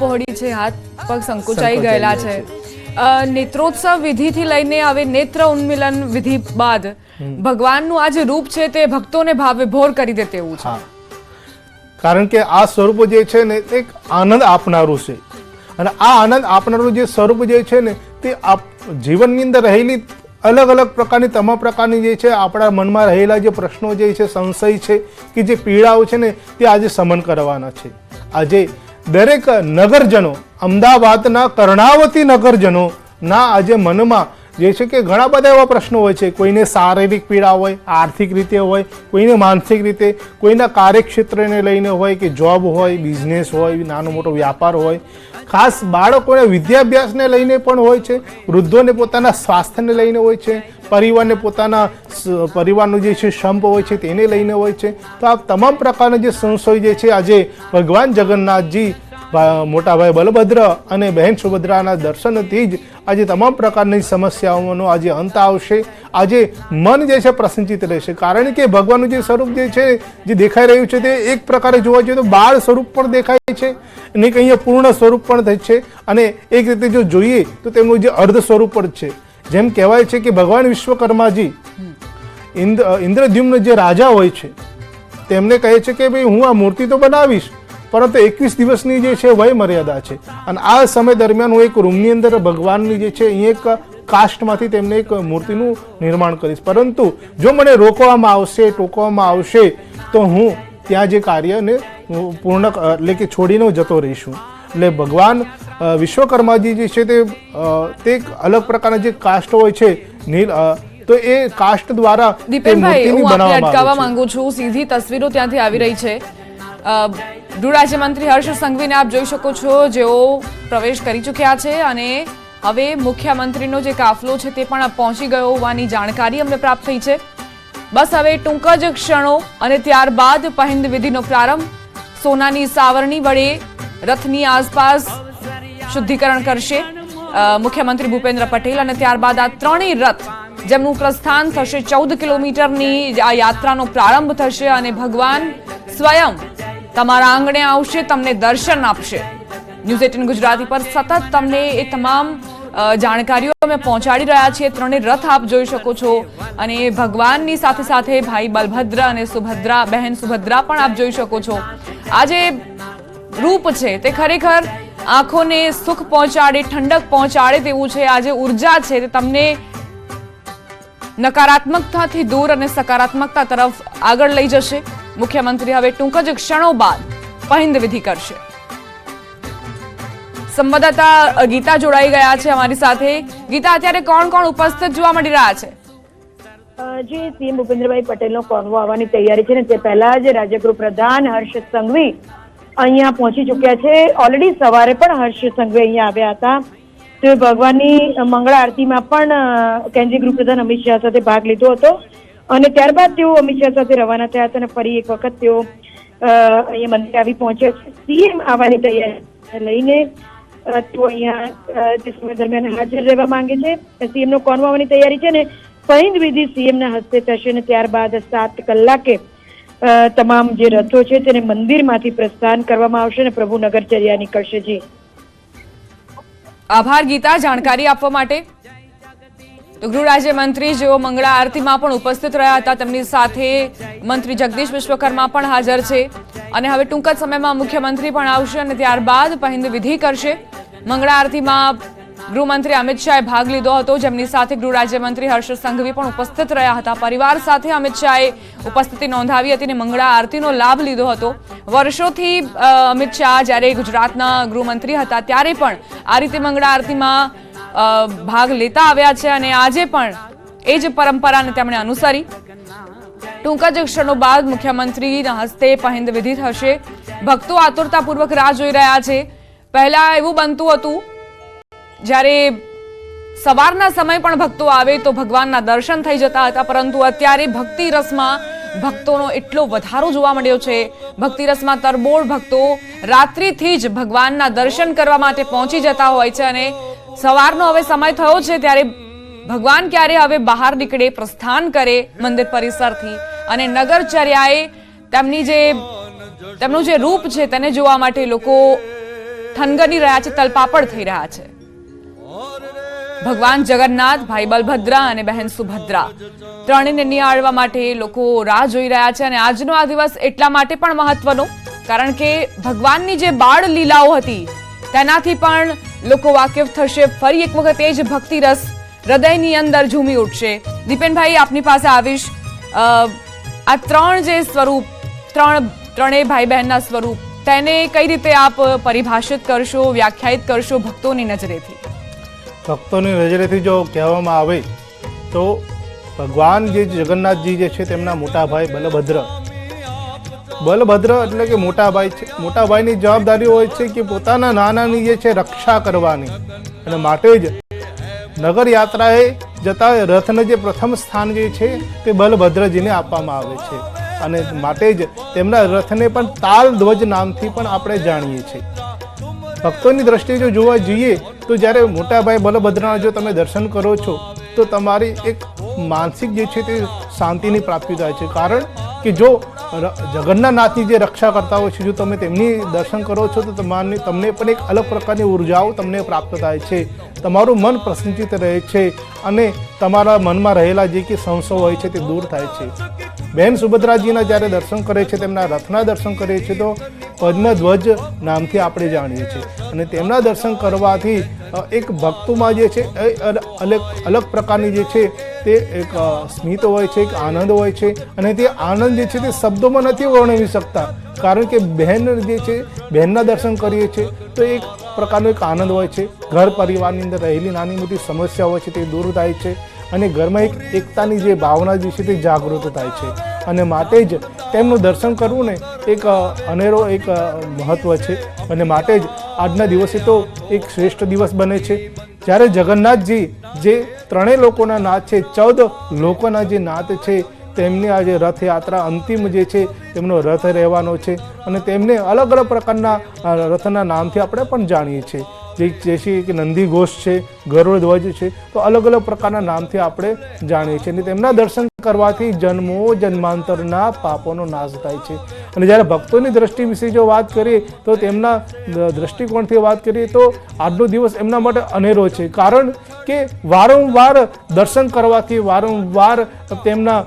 પહોળી છે હાથ પગ સંકોચાઈ ગયેલા છે. નેત્રોત્સવ વિધિથી લઈને હવે નેત્ર ઉન્મિલન વિધિ બાદ ભગવાનનું આ જે રૂપ છે તે ભક્તોને ભાવે ભોર કરી દે તેવું છે. કારણ કે આ સ્વરૂપ જે છે ને તે એક આનંદ આપનારું છે. અને આ આનંદ આપનારું જે સ્વરૂપ જે છે ને તે આપ જીવનની અંદર રહેલી અલગ અલગ પ્રકારની તમામ પ્રકારની જે છે આપણા મનમાં રહેલા જે પ્રશ્નો જે છે સંશય છે કે જે પીડાઓ છે ને તે આજે સમન કરવાના છે. આજે દરેક નગરજનો અમદાવાદના કર્ણાવતી નગરજનોના આજે મનમાં જે છે કે ઘણા બધા એવા પ્રશ્નો હોય છે. કોઈને શારીરિક પીડા હોય, આર્થિક રીતે હોય, કોઈને માનસિક રીતે, કોઈના કાર્યક્ષેત્રને લઈને હોય કે જોબ હોય, બિઝનેસ હોય નાનો મોટો વ્યાપાર હોય. ખાસ બાળકોને વિદ્યાભ્યાસને લઈને પણ હોય છે, વૃદ્ધોને પોતાના સ્વાસ્થ્યને લઈને હોય છે, પરિવારને પોતાના પરિવારનો જે છે સંપ હોય છે તેને લઈને હોય છે. તો આ તમામ પ્રકારના જે સંશય જે છે, આજે ભગવાન જગન્નાથજી ભા- મોટાભાઈ બલભદ્ર અને બહેન સુભદ્રાના દર્શનથી જ આજે તમામ પ્રકારની સમસ્યાઓનો આજે અંત આવશે. આજે મન જે છે પ્રસન્નચિત રહેશે. કારણ કે ભગવાનનું જે સ્વરૂપ જે છે, જે દેખાઈ રહ્યું છે તે એક પ્રકારે જોવા જોઈએ તો બાળ સ્વરૂપ પણ દેખાય છે અને કે અહીંયા પૂર્ણ સ્વરૂપ પણ થાય છે. અને એક રીતે જો જોઈએ તો તેમનું જે અર્ધ સ્વરૂપ પણ છે. જેમ કહેવાય છે કે ભગવાન વિશ્વકર્માજી, ઇન્દ્ર ઇન્દ્રદ્યુમ્ન જે રાજા હોય છે, તેમને કહે છે કે ભાઈ હું આ મૂર્તિ તો બનાવીશ પરંતુ એકવીસ દિવસની જે છે વય મર્યાદા છે. અને આ સમય દરમિયાન હું એક રૂમની અંદર ભગવાનની જે છે અહીંયા એક કાસ્ટમાંથી તેમને એક મૂર્તિનું નિર્માણ કરીશ. પરંતુ જો મને રોકવામાં આવશે ટોકવામાં આવશે તો હું ત્યાં જે કાર્યને પૂર્ણ એટલે કે છોડીને જતો રહીશું. એટલે ભગવાન વિશ્વકર્માજી જે છે તે તે એક અલગ પ્રકારના જે કાસ્ટ હોય છે નીલ તો એ કાસ્ટ દ્વારા દીપેનભાઈ હું આપને અટકાવવા માંગુ છું. સીધી તસવીરો ત્યાંથી આવી રહી છે. ગૃહ રાજ્યમંત્રી હર્ષ સંઘવીને આપ જોઈ શકો છો, જેઓ પ્રવેશ કરી ચૂક્યા છે અને હવે મુખ્યમંત્રીનો જે કાફલો છે તે પણ પહોંચી ગયો હોવાની જાણકારી અમને પ્રાપ્ત થઈ છે. બસ હવે ટૂંક જ ક્ષણો અને ત્યારબાદ પહિંદ વિધિનો પ્રારંભ. સોનાની સાવરણી વડે રથની આસપાસ શુદ્ધિકરણ કરશે મુખ્યમંત્રી ભૂપેન્દ્ર પટેલ અને ત્યારબાદ આ ત્રણેય રથ જેમનું પ્રસ્થાન થશે ચૌદ કિલોમીટરની આ યાત્રાનો પ્રારંભ થશે અને ભગવાન સ્વયં તમારા આંગણે આવશે, તમને દર્શન આપશે. ન્યૂઝ એટીન ગુજરાતી પર સતત તમને એ તમામ જાણકારીઓ અમે પહોંચાડી રહ્યા છીએ. ત્રણે રથ આપ જોઈ શકો છો. અને ભગવાનની સાથે સાથે ભાઈ બલભદ્ર અને સુભદ્રા, બહેન સુભદ્રા પણ આપ જોઈ શકો છો. આ જે રૂપ છે તે ખરેખર આંખોને સુખ પહોંચાડે, ઠંડક પહોંચાડે તેવું છે. આ જે ઊર્જા છે તે તમને નકારાત્મકતાથી દૂર અને સકારાત્મકતા તરફ આગળ લઈ જશે. મુખ્યમંત્રી હવે ટૂંક જ ક્ષણો બાદ પહિંદ વિધિ કરશે. સંવાદદાતા ગીતા જોડાઈ ગયા છે અમારી સાથે. ગીતા, અત્યારે કોણ કોણ ઉપસ્થિત જોવા મળી રહ્યા છે? જે સીએમ ભૂપેન્દ્રભાઈ પટેલનો કોન્વો આવવાની તૈયારી છે ને, તે પહેલા જ રાજ્યગૃહ પ્રધાન હર્ષ સંઘવી અહીંયા પહોંચી ચૂક્યા છે. ઓલરેડી સવારે પણ હર્ષ સંઘવી અહીંયા આવ્યા હતા. તો ભગવાનની મંગળા આરતીમાં પણ કેન્દ્રીય ગૃહ પ્રધાન અમિત શાહ સાથે ભાગ લીધો હતો. અને ત્યારબાદ તેઓ અમિત શાહ સાથે રવાના થયા હતા અને ફરી એક વખત તેઓ અહીંયા મંદિરે આવી પહોંચ્યા છે. સીએમ આવવાની તૈયારી લઈને તેઓ અહીંયા તે સમય દરમિયાન હાજર રહેવા માંગે છે. સીએમ નો કોન્વો આવવાની તૈયારી છે ને પહિંદ વિધિ સીએમ ના હસ્તે થશે ને ત્યારબાદ સાત કલાકે તમામ જે રથો છે તેને મંદિરમાંથી પ્રસ્થાન કરવામાં આવશે ને પ્રભુ નગરચર્યા નીકળશે. જી. આભાર ગીતા, જાણકારી આપવા માટે. તો ગૃહ રાજ્યમંત્રી જેઓ મંગળા આરતીમાં પણ ઉપસ્થિત રહ્યા હતા, તેમની સાથે મંત્રી જગદીશ વિશ્વકર્મા પણ હાજર છે. અને હવે ટૂંક જ સમયમાં મુખ્યમંત્રી પણ આવશે અને ત્યારબાદ પહિંદ વિધિ કરશે. મંગળા આરતીમાં ગૃહમંત્રી અમિત શાહે ભાગ લીધો હતો. જેમની સાથે ગૃહ રાજ્યમંત્રી હર્ષ સંઘવી પણ ઉપસ્થિત રહ્યા હતા. પરિવાર સાથે અમિત શાહે ઉપસ્થિતિ નોંધાવી હતી અને મંગળા આરતીનો લાભ લીધો હતો. વર્ષોથી અમિત શાહ જ્યારે ગુજરાતના ગૃહમંત્રી હતા, ત્યારે પણ આ રીતે મંગળા આરતીમાં ભાગ લેતા આવ્યા છે અને આજે પણ એ જ પરંપરાને તેમણે અનુસરી. ટૂંક જ ક્ષણો બાદ મુખ્યમંત્રીના હસ્તે પહિંદ વિધિ થશે ભક્તો આતુરતાપૂર્વક રાહ જોઈ રહ્યા છે. પહેલા એવું બનતું હતું, જ્યારે સવારના સમય પણ ભક્તો આવે તો ભગવાનના દર્શન થઈ જતા હતા, પરંતુ અત્યારે ભક્તિ રસમાં ભક્તોનો એટલો વધારો જોવા મળ્યો છે. ભક્તિ રસમાં તરબોળ ભક્તો રાત્રિથી જ ભગવાનના દર્શન કરવા માટે પહોંચી જતા હોય છે અને સવારનો હવે સમય થયો છે ત્યારે ભગવાન ક્યારે હવે બહાર નીકળે, પ્રસ્થાન કરે મંદિર પરિસરથી? અને નગરચર્યાએ તેમની જે તેમનું જે રૂપ છે તેને જોવા માટે લોકો થનગની રહ્યા છે, તલપાપડ થઈ રહ્યા છે. ભગવાન જગન્નાથ, ભાઈ બલભદ્રા અને બહેન સુભદ્રા ત્રણેયને નિહાળવા માટે લોકો રાહ જોઈ રહ્યા છે અને આજનો આ દિવસ એટલા માટે પણ મહત્વનો, કારણ કે ભગવાનની જે બાળ લીલાઓ હતી તેનાથી પણ લોકો વાકેફ થશે. ફરી એક વખત એ જ ભક્તિ રસ હૃદયની અંદર ઝૂમી ઉઠશે. દીપેનભાઈ, આપની પાસે આવીશ. આ ત્રણ જે સ્વરૂપ, ત્રણ, ત્રણેય ભાઈ બહેનના સ્વરૂપ, તેને કઈ રીતે આપ પરિભાષિત કરશો, વ્યાખ્યાયિત કરશો ભક્તોની નજરેથી? ભક્તોની નજરેથી જો કહેવામાં આવે તો ભગવાન જે જગન્નાથજી જે છે તેમના મોટા ભાઈ બલભદ્ર બલભદ્ર એટલે કે મોટાભાઈ છે. મોટાભાઈની જવાબદારી હોય છે કે પોતાના નાનાની જે છે રક્ષા કરવાની. અને માટે જ નગર યાત્રાએ જતા રથને જે પ્રથમ સ્થાન જે છે તે બલભદ્રજીને આપવામાં આવે છે. અને માટે જ તેમના રથને પણ તાલ ધ્વજ નામથી પણ આપણે જાણીએ છીએ. ભક્તોની દ્રષ્ટિએ જો જોવા જઈએ તો જ્યારે મોટાભાઈ બલભદ્રના જો તમે દર્શન કરો છો, તો તમારી એક માનસિક જે છે તે શાંતિની પ્રાપ્તિ થાય છે. કારણ કે જો જગન્નાથની જે રક્ષા કરતા હોય છે, જો તમે તેમની દર્શન કરો છો, તો તમારી તમને પણ એક અલગ પ્રકારની ઉર્જાઓ તમને પ્રાપ્ત થાય છે. તમારું મન પ્રસન્નચિત રહે છે અને તમારા મનમાં રહેલા જે કે સંશો હોય છે, તે દૂર થાય છે. બહેન સુભદ્રાજીના જ્યારે દર્શન કરે છે, તેમના રથના દર્શન કરે છે, તો પદ્મધ્વજ નામથી આપણે જાણીએ છીએ. અને તેમના દર્શન કરવાથી એક ભક્તોમાં જે છે, એ અલગ અલગ પ્રકારની જે છે, તે એક સ્મિત હોય છે, એક આનંદ હોય છે. અને તે આનંદ જે છે, તે શબ્દોમાં નથી વર્ણવી શકતા. કારણ કે બહેન જે છે, બહેનના દર્શન કરીએ છીએ તો એક પ્રકારનો એક આનંદ હોય છે. ઘર પરિવારની અંદર રહેલી નાની મોટી સમસ્યા હોય છે, તે દૂર થાય છે. અને ઘરમાં એક એકતાની જે ભાવના જે છે, તે જાગૃત થાય છે. અને માટે જ તેમનું દર્શન કરવું ને એક અનેરો એક મહત્ત્વ છે. અને માટે જ આજના દિવસે તો એક શ્રેષ્ઠ દિવસ બને છે. જ્યારે જગન્નાથજી જે ત્રણેય લોકોના નાથ છે, ચૌદ લોકોના જે નાથ છે, તેમની આ જે રથયાત્રા અંતિમ જે છે, તેમનો રથ રહેવાનો છે. અને તેમને અલગ અલગ પ્રકારના રથના નામથી આપણે પણ જાણીએ છીએ. જે જે છે કે નંદી ઘોષ છે, ગરુડ ધ્વજ છે, તો અલગ અલગ પ્રકારના નામથી આપણે જાણીએ છીએ. અને તેમના દર્શન કરવાથી જન્મો જન્માંતરના પાપોનો નાશ થાય છે. અને જ્યારે ભક્તોની દ્રષ્ટિ વિશે જો વાત કરીએ, તો તેમના દ્રષ્ટિકોણથી વાત કરીએ, તો આજનો દિવસ એમના માટે અનેરો છે. કારણ કે વારંવાર દર્શન કરવાથી વારંવાર તેમના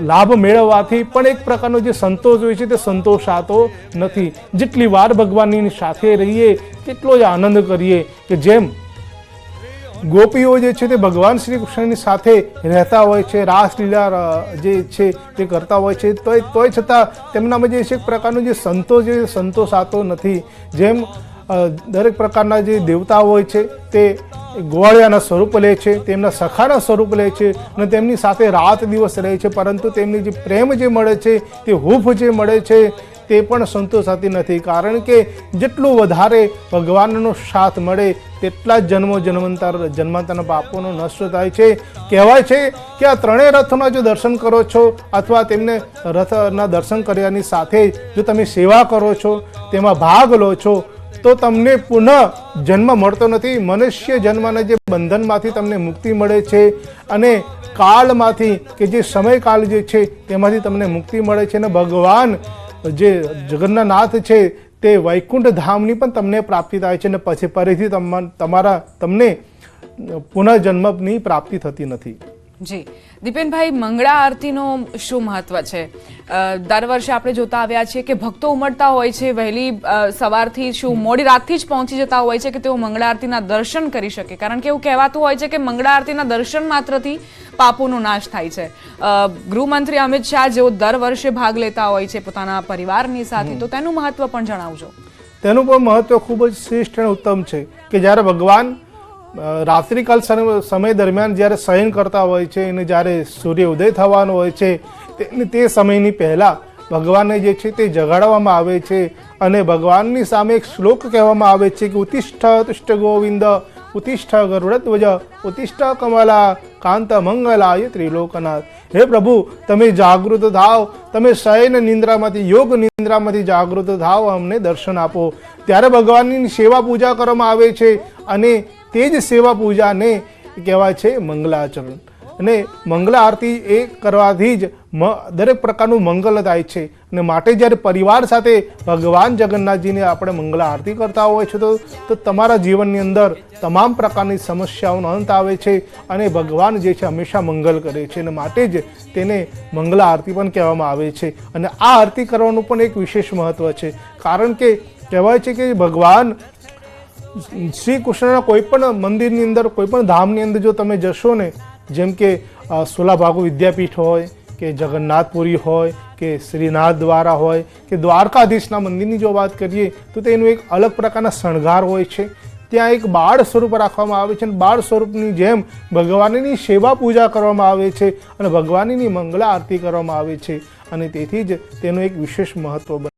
લાભ મેળવવાથી પણ એક પ્રકારનો જે સંતોષ હોય છે તે સંતોષાતો નથી. જેટલી વાર ભગવાનની સાથે રહીએ, તેટલો જ આનંદ કરીએ કે જેમ ગોપીઓ જે છે તે ભગવાન શ્રી કૃષ્ણની સાથે રહેતા હોય છે, રાસલીલા જે છે તે કરતા હોય છે, તોય તોય છતાં તેમનામાં જે છે એક પ્રકારનો જે સંતોષ છે સંતોષ સંતોષાતો નથી. જેમ દરેક પ્રકારના જે દેવતા હોય છે તે ગોવાળિયાના સ્વરૂપ લે છે, તેમના સખાના સ્વરૂપ લે છે અને તેમની સાથે રાત દિવસ રહે છે, પરંતુ તેમની જે પ્રેમ જે મળે છે, તે હૂફ જે મળે છે, તે પણ સંતોષાતી નથી. કારણ કે જેટલું વધારે ભગવાનનો સાથ મળે, તેટલા જ જન્મો જન્માંતર, જન્માંતરના પાપોનો નષ્ટ થાય છે. કહેવાય છે કે આ ત્રણેય રથના જો દર્શન કરો છો, અથવા તેમને રથના દર્શન કર્યાની સાથે જો તમે સેવા કરો છો, તેમાં ભાગ લો છો તો તમને પુનઃ જન્મ મળતો નથી. મનુષ્ય જન્મના જે બંધનમાંથી તમને મુક્તિ મળે છે અને કાળમાંથી કે જે સમયકાળ જે છે તેમાંથી તમને મુક્તિ મળે છે અને ભગવાન જે જગન્નાથ છે તે વૈકુંઠ ધામની પણ તમને પ્રાપ્તિ થાય છે અને પછી ફરીથી તમા- તમારા, તમને પુનઃજન્મની પ્રાપ્તિ થતી નથી. જી. દીપેનભાઈ, મંગળા આરતીનો શું મહત્વ છે? દર વર્ષે આપણે જોતા આવ્યા છીએ કે ભક્તો ઉમટતા હોય છે, વહેલી સવારથી શું મોડી રાતથી જ પહોંચી જતા હોય છે કે તેઓ મંગળા આરતીના દર્શન કરી શકે? કારણ કે એવું કહેવાતું હોય છે કે મંગળા આરતીના દર્શન માત્રથી પાપોનો નાશ થાય છે. ગૃહમંત્રી અમિત શાહ જેઓ દર વર્ષે ભાગ લેતા હોય છે પોતાના પરિવારની સાથે, તો તેનું મહત્વ પણ જણાવજો. તેનું પણ મહત્વ ખૂબ જ શ્રેષ્ઠ અને ઉત્તમ છે કે જ્યારે ભગવાન રાત્રિકાલ સમ- સમય દરમિયાન જ્યારે શયન કરતા હોય છે અને જ્યારે સૂર્ય ઉદય થવાનો હોય છે તે સમયની પહેલાં ભગવાનને જે છે તે જગાડવામાં આવે છે અને ભગવાનની સામે એક શ્લોક કહેવામાં આવે છે કે, ઉતિષ્ઠ તુષ્ટ ગોવિંદ, ઉતિષ્ઠ ગરુડધ્વજ, ઉતિષ્ઠ કમલા, કાંત મંગલાય ત્રિલોકનાથ. હે પ્રભુ, તમે જાગૃત થાવ, તમે શયન નિંદ્રામાંથી, યોગ નિંદ્રામાંથી જાગૃત થાવ, અમને દર્શન આપો. ત્યારે ભગવાનની સેવા પૂજા કરવામાં આવે છે અને તે જ સેવા પૂજાને કહેવાય છે મંગલાચરણ. અને મંગલા આરતી એ કરવાથી જ દરેક પ્રકારનું મંગલ થાય છે. અને માટે જ્યારે પરિવાર સાથે ભગવાન જગન્નાથજીની આપણે મંગલા આરતી કરતા હોય છે તો તમારા જીવનની અંદર તમામ પ્રકારની સમસ્યાઓનો અંત આવે છે અને ભગવાન જે છે હંમેશા મંગલ કરે છે. અને માટે જ તેને મંગલા આરતી પણ કહેવામાં આવે છે. અને આ આરતી કરવાનું પણ એક વિશેષ મહત્વ છે. કારણ કે કહેવાય છે કે ભગવાન શ્રી કૃષ્ણના કોઈ પણ મંદિરની અંદર, કોઈ પણ ધામની અંદર જો તમે જશો ને, જેમ કે સોલાભાગુ વિદ્યાપીઠ હોય, કે જગન્નાથપુરી હોય, કે શ્રીનાથ દ્વારા હોય, કે દ્વારકાધીશના મંદિરની જો વાત કરીએ, તો તેનું એક અલગ પ્રકારના શણગાર હોય છે. ત્યાં એક બાળ સ્વરૂપ રાખવામાં આવે છે અને બાળ સ્વરૂપની જેમ ભગવાનની સેવા પૂજા કરવામાં આવે છે અને ભગવાનની મંગળા આરતી કરવામાં આવે છે. અને તેથી જ તેનું એક વિશેષ મહત્વ બને